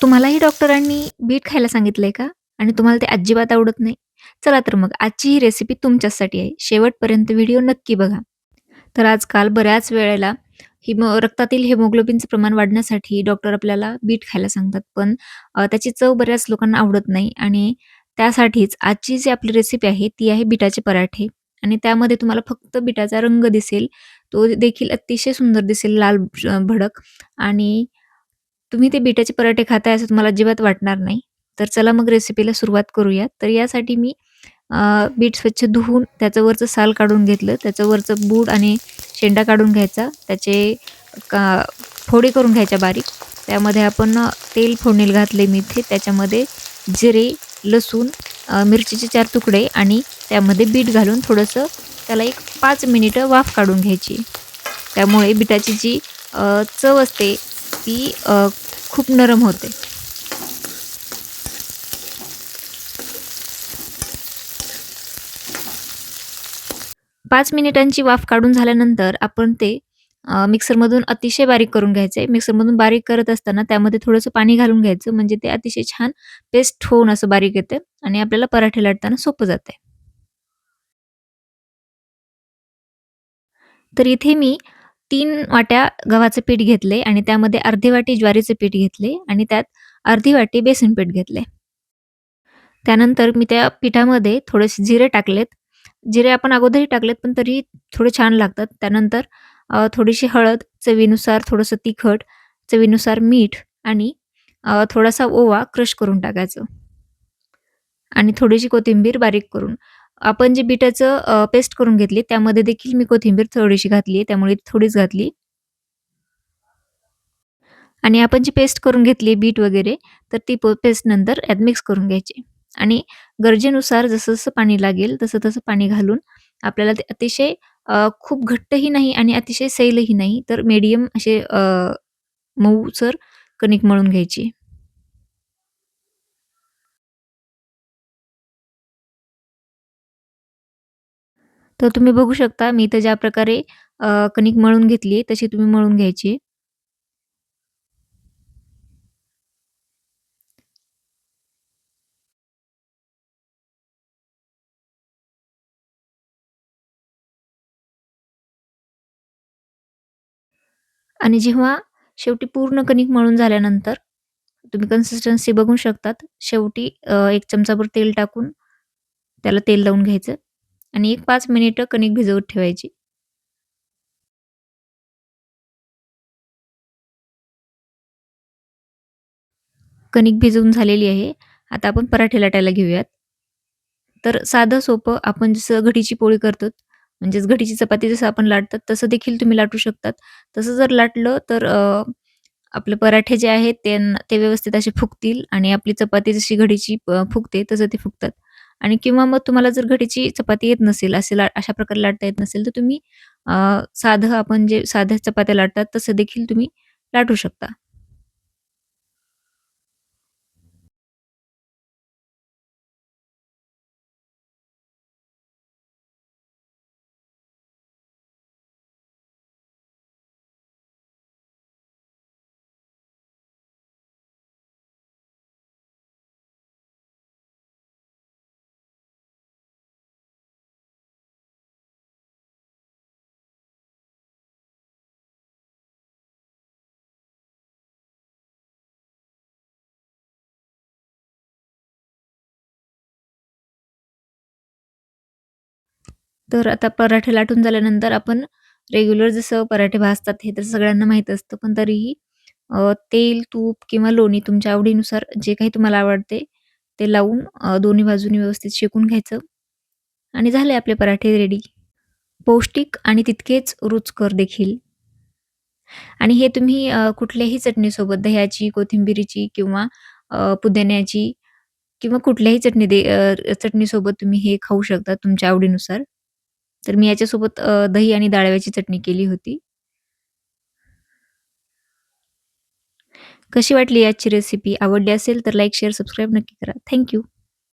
तुम्हालाही डॉक्टरांनी बीट खायला सांगितलंय का? आणि तुम्हाला ते अजिबात आवडत नाही? चला तर मग आजची ही रेसिपी तुमच्यासाठी आहे. शेवटपर्यंत व्हिडिओ नक्की बघा. तर आजकाल बऱ्याच वेळेला हिमो रक्तातील हिमोग्लोबिनचं प्रमाण वाढण्यासाठी डॉक्टर आपल्याला बीट खायला सांगतात. पण अ, त्याची चव बऱ्याच लोकांना आवडत नाही आणि त्यासाठीच आजची जी आपली रेसिपी आहे ती आहे बीटाचे पराठे आणि त्यामध्ये तुम्हाला फक्त बीटाचा रंग दिसेल. तो देखील अतिशय सुंदर दिसेल लाल अ, भडक आणि तुम्ही ते बिटाचे पराठे खाताय असं तुम्हाला अजिबात वाटणार नाही. तर चला मग रेसिपीला सुरुवात करूया. तर यासाठी मी बीट स्वच्छ धुवून त्याचं वरचं साल काढून घेतलं. त्याचं वरचं बूड आणि शेंडा काढून घ्यायचा. त्याचे का फोडी करून घ्यायच्या बारीक. त्यामध्ये आपण तेल फोडणीला घातले मिथे त्याच्यामध्ये जिरे, लसूण, मिरचीचे चार तुकडे आणि त्यामध्ये बीट घालून थोडंसं त्याला एक पाच मिनिटं वाफ काढून घ्यायची. त्यामुळे बीटाची जी चव असते ती खूप नरम होते. पाच मिनिटांची वाफ काढून झाल्यानंतर आपण ते मिक्सरमधून अतिशय बारीक करून घ्यायचे. मिक्सरमधून बारीक करत असताना त्यामध्ये थोडंसं पाणी घालून घ्यायचं म्हणजे ते अतिशय छान पेस्ट होऊन असं बारीक येते आणि आपल्याला पराठे लाटताना सोपं जाते तर इथे मी 3 वाट्या गव्हाचं पीठ घेतले आणि त्यामध्ये अर्धी वाटी ज्वारीचे पीठ घेतले आणि त्यात अर्धी वाटी बेसन पीठ घेतले. त्यानंतर मी त्या पिठामध्ये थोडेसे जिरे टाकलेत. जिरे आपण अगोदरही टाकलेत, पण तरी थोडे छान लागतात. त्यानंतर थोडीशी हळद, चवीनुसार थोडंसं तिखट, चवीनुसार मीठ आणि थोडासा ओवा क्रश करून टाकायचं. आणि थोडीशी कोथिंबीर बारीक करून. आपण जे बीटाचं अ, पेस्ट करून घेतली त्यामध्ये देखील मी कोथिंबीर थोडीशी घातली आहे, त्यामुळे थोडीच घातली. आणि आपण जी पेस्ट करून घेतली बीट वगैरे, तर ती प पेस्ट नंतर यात मिक्स करून घ्यायची आणि गरजेनुसार जसं-जसं पाणी लागेल तसं-तसं पाणी घालून आपल्याला ते अतिशय अ, खूप घट्टही नाही आणि अतिशय सैलही नाही, तर मीडियम असे अ, मऊसर कणिक मळून घ्यायची. तर तुम्ही बघू शकता मी इथं ज्या प्रकारे कणिक मळून घेतली तशी तुम्ही मळून घ्यायची. आणि जेव्हा शेवटी पूर्ण कणिक मळून झाल्यानंतर तुम्ही कन्सिस्टन्सी बघू शकतात. शेवटी एक चमचाभर तेल टाकून त्याला तेल लावून घ्यायचं आणि एक 5 मिनिटं कणिक भिजवत ठेवायची. कणिक भिजवून झालेली आहे. आता आपण पराठे लाटायला घेऊयात. तर साधं सोपं आपण जसं घडीची पोळी करतो, म्हणजेच घडीची चपाती जसं आपण लाटतात, तसं देखील तुम्ही लाटू शकतात. तसं जर लाटलं तर अ, आपले पराठे जे आहेत त्यांना ते व्यवस्थित असे फुगतील आणि आपली चपाती जशी घडीची अ, फुगते तसं ते फुगतात. आणि किंवा मग तुम्हाला जर घडीची चपाती येत नसेल, असे ला अशा प्रकारे लाटता येत नसेल, तर तुम्ही अ, साधं आपण जे साध्या चपात्या लाटतात तसं देखील तुम्ही लाटू शकता. तर आता पराठे लाटून झाल्यानंतर आपण रेग्युलर जसं पराठे भाजतात हे तर सगळ्यांना माहीत असतं. पण तरीही अ, तेल, तूप किंवा लोणी तुमच्या आवडीनुसार जे काही तुम्हाला आवडते ते लावून अ, दोन्ही बाजूनी व्यवस्थित शेकून घ्यायचं आणि झाले आपले पराठे रेडी. पौष्टिक आणि तितकेच रुचकर देखील. आणि हे तुम्ही अ, कुठल्याही चटणीसोबत दह्याची, कोथिंबिरीची किंवा अ, पुदिन्याची किंवा कुठल्याही चटणी दे अ, चटणीसोबत तुम्ही हे खाऊ शकता तुमच्या आवडीनुसार. तर मी याच्यासोबत अ, दही आणि डाळव्याची चटणी केली होती. कशी वाटली आजची रेसिपी? आवडली असेल तर लाईक, शेअर, सबस्क्राईब नक्की करा. थँक